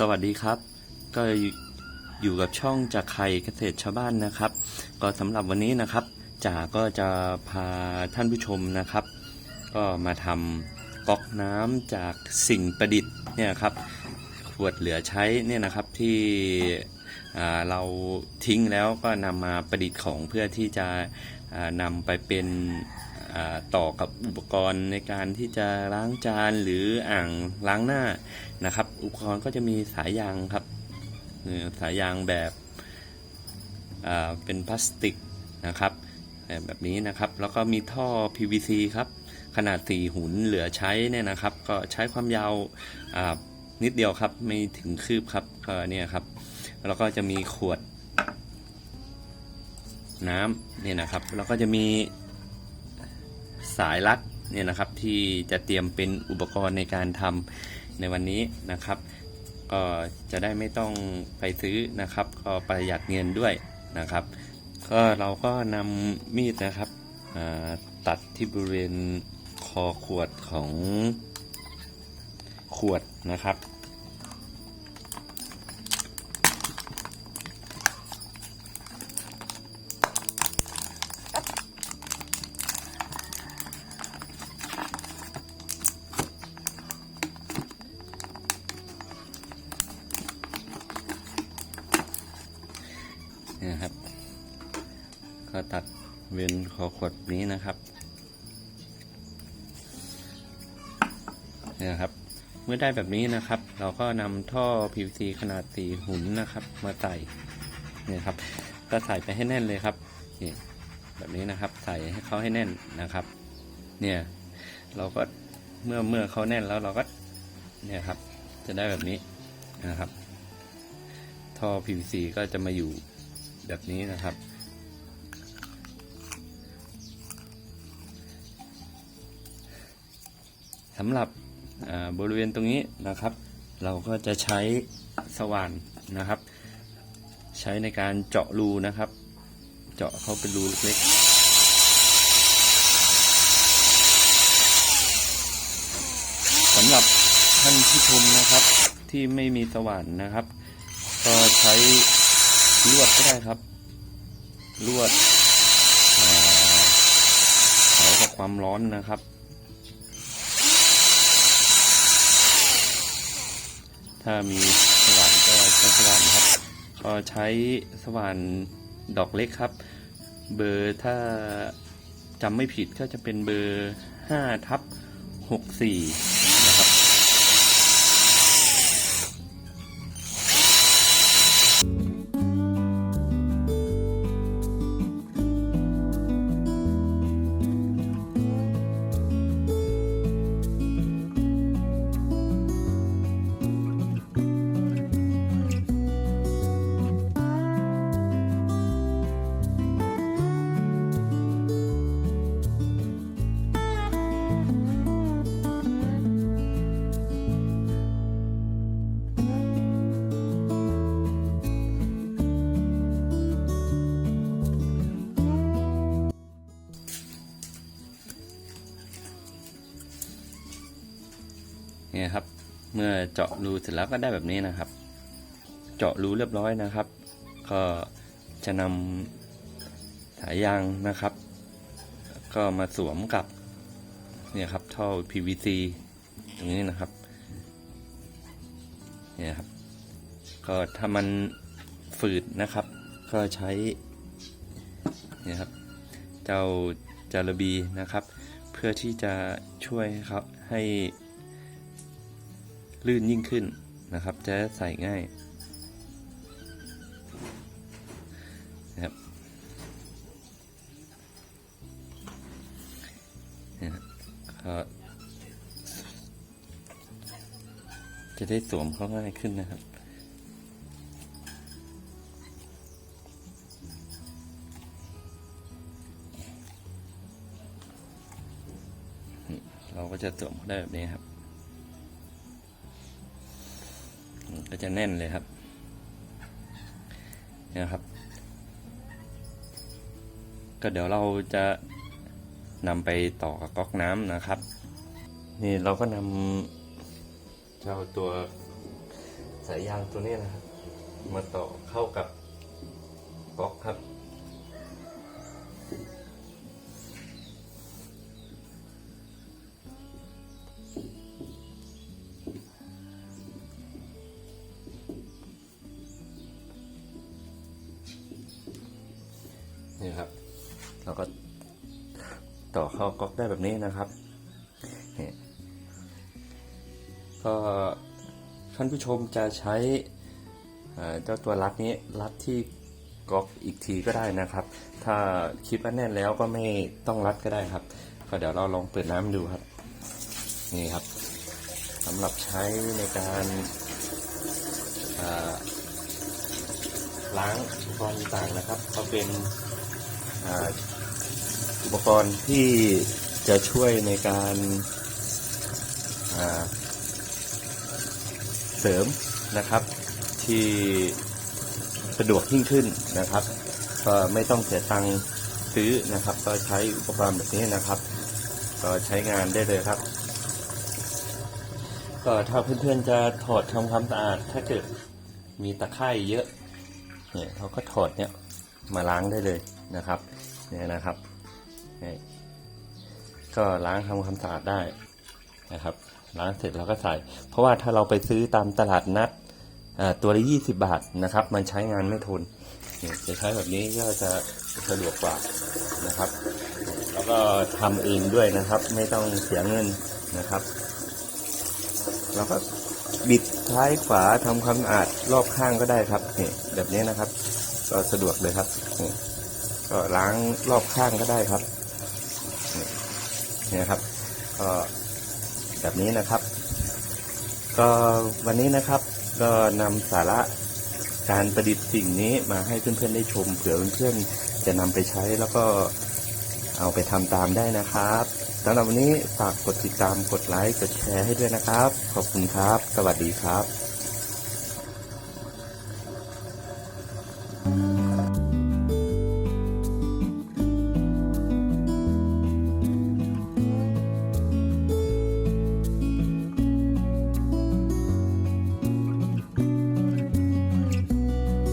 สวัสดีครับ ก็อยู่กับช่องจากไข่เกษตรชาวบ้านนะครับ ก็สำหรับวันนี้นะครับจ่าก็จะพาท่านผู้ชมนะครับ ก็มาทำก๊อกน้ำจากสิ่งประดิษฐ์เนี่ยครับขวดเหลือใช้เนี่ยนะครับที่เราทิ้งแล้วก็นำมาประดิษฐ์ของเพื่อที่จะนำไปเป็น ต่อกับอุปกรณ์ในการที่จะล้างจานหรืออ่างล้างหน้านะครับ อุปกรณ์ก็จะมีสายยางครับสายยางแบบเป็นพลาสติกนะครับแบบนี้นะครับแล้วก็มีท่อ PVC ครับขนาด 4 หุนเหลือใช้เนี่ยนะครับ ก็ใช้ความยาวอ่านิดเดียวครับไม่ถึงคืบครับก็เนี่ยครับ แล้วก็จะมีขวดน้ำเนี่ยนะครับ แล้วก็จะมี สายรัดเนี่ยนะครับที่จะเตรียมเป็นอุปกรณ์ในการทำในวันนี้นะครับ ก็จะได้ไม่ต้องไปซื้อนะครับ ก็ประหยัดเงินด้วยนะครับ ก็เราก็นำมีดนะครับตัดที่บริเวณคอขวดของขวดนะครับ นี่นะครับ ก็ตัดเวียนคอขวดนี้นะครับเนี่ยนะครับ เมื่อได้แบบนี้นะครับ เราก็นำท่อ PVC ขนาดสี่หุนนะครับ มาใส่เนี่ยครับ ก็ใส่ไปให้แน่นเลยครับนี่แบบนี้นะครับ ใส่ให้เขาให้แน่นนะครับ เนี่ย เราก็เมื่อเมื่อเขาแน่นแล้วเราก็ เนี่ยครับ จะได้แบบนี้นะครับ ท่อ PVC ก็จะมาอยู่ แบบนี้นะครับ สำหรับบริเวณตรงนี้นะครับ เราก็จะใช้สว่านนะครับ ใช้ในการเจาะรูนะครับ เจาะเข้าเป็นรูเล็กๆสำหรับท่านผู้ชมนะครับที่ไม่มีสว่านนะครับ ก็ใช้ ลวดก็ได้ครับ ลวดอ่าเผากับความร้อนนะครับ ถ้ามีสว่านก็ใช้สว่านครับ ก็ใช้สว่านดอกเล็กครับ เบอร์ถ้าจำไม่ผิดก็จะเป็นเบอร์5ทับ64 เนี่ยครับ เมื่อเจาะรูเสร็จแล้วก็ได้แบบนี้นะครับ เจาะรูเรียบร้อยนะครับ ก็จะนำสายยางนะครับ ก็มาสวมกับเนี่ยครับท่อ PVC ตรงนี้นะครับเนี่ยครับ ก็ถ้ามันฝืดนะครับ ก็ใช้เนี่ยครับ เจ้าจารบีนะครับ เพื่อที่จะช่วยให้เขาให้ ลื่นยิ่งขึ้นนะครับ จะใส่ง่ายนะครับจะได้สวมเข้าง่ายขึ้นนะครับเราก็จะสวมได้แบบนี้ครับ ก็จะแน่นเลยครับเนี่ยนะครับ ก็เดี๋ยวเราจะนำไปต่อกับก๊อกน้ำนะครับ นี่เราก็นำเจ้าตัวสายยางตัวนี้นะครับ มาต่อเข้ากับก๊อกครับ เราก็ต่อเข้าก๊อกได้แบบนี้นะครับนี่ก็ท่านผู้ชมจะใช้เจ้าตัวรัดนี้รัดที่ก๊อกอีกทีก็ได้นะครับ ถ้าคิดว่าแน่นแล้วก็ไม่ต้องรัดก็ได้ครับ ก็เดี๋ยวเราลองเปิดน้ำดูครับ นี่ครับสำหรับใช้ในการล้างอุปกรณ์ต่างนะครับ ก็เป็น อุปกรณ์ที่จะช่วยในการเสริมนะครับ ที่สะดวกยิ่งขึ้นนะครับก็ไม่ต้องเสียตังค์ซื้อนะครับ ก็ใช้อุปกรณ์แบบนี้นะครับ ก็ใช้งานได้เลยครับ ก็ถ้าเพื่อนๆจะถอดทำความสะอาดถ้าเกิดมีตะไคร่เยอะเนี่ยเขาก็ถอดเนี่ยมาล้างได้เลยนะครับเนี่ยนะครับ ก็ล้างทำความสะอาดได้นะครับ ล้างเสร็จเราก็ใส่ เพราะว่าถ้าเราไปซื้อตามตลาดนัดตัวละยี่สิบาทนะครับ มันใช้งานไม่ทนจะใช้แบบนี้ก็จะสะดวกกว่านะครับ แล้วก็ทำเองด้วยนะครับ ไม่ต้องเสียเงินนะครับแล้วก็บิดซ้ายขวาทำความสะอาดรอบข้างก็ได้ครับนี่แบบนี้นะครับ ก็สะดวกเลยครับนี่ก็ล้างรอบข้างก็ได้ครับ นี่ครับ ก็แบบนี้นะครับ ก็วันนี้นะครับ ก็นำสาระการประดิษฐ์สิ่งนี้มาให้เพื่อนๆได้ชมเผื่อเพื่อนๆจะนำไปใช้แล้วก็เอาไปทำตามได้นะครับสำหรับวันนี้ฝากกดติดตามกดไลค์กดแชร์ให้ด้วยนะครับ ขอบคุณครับ สวัสดีครับ Thank you.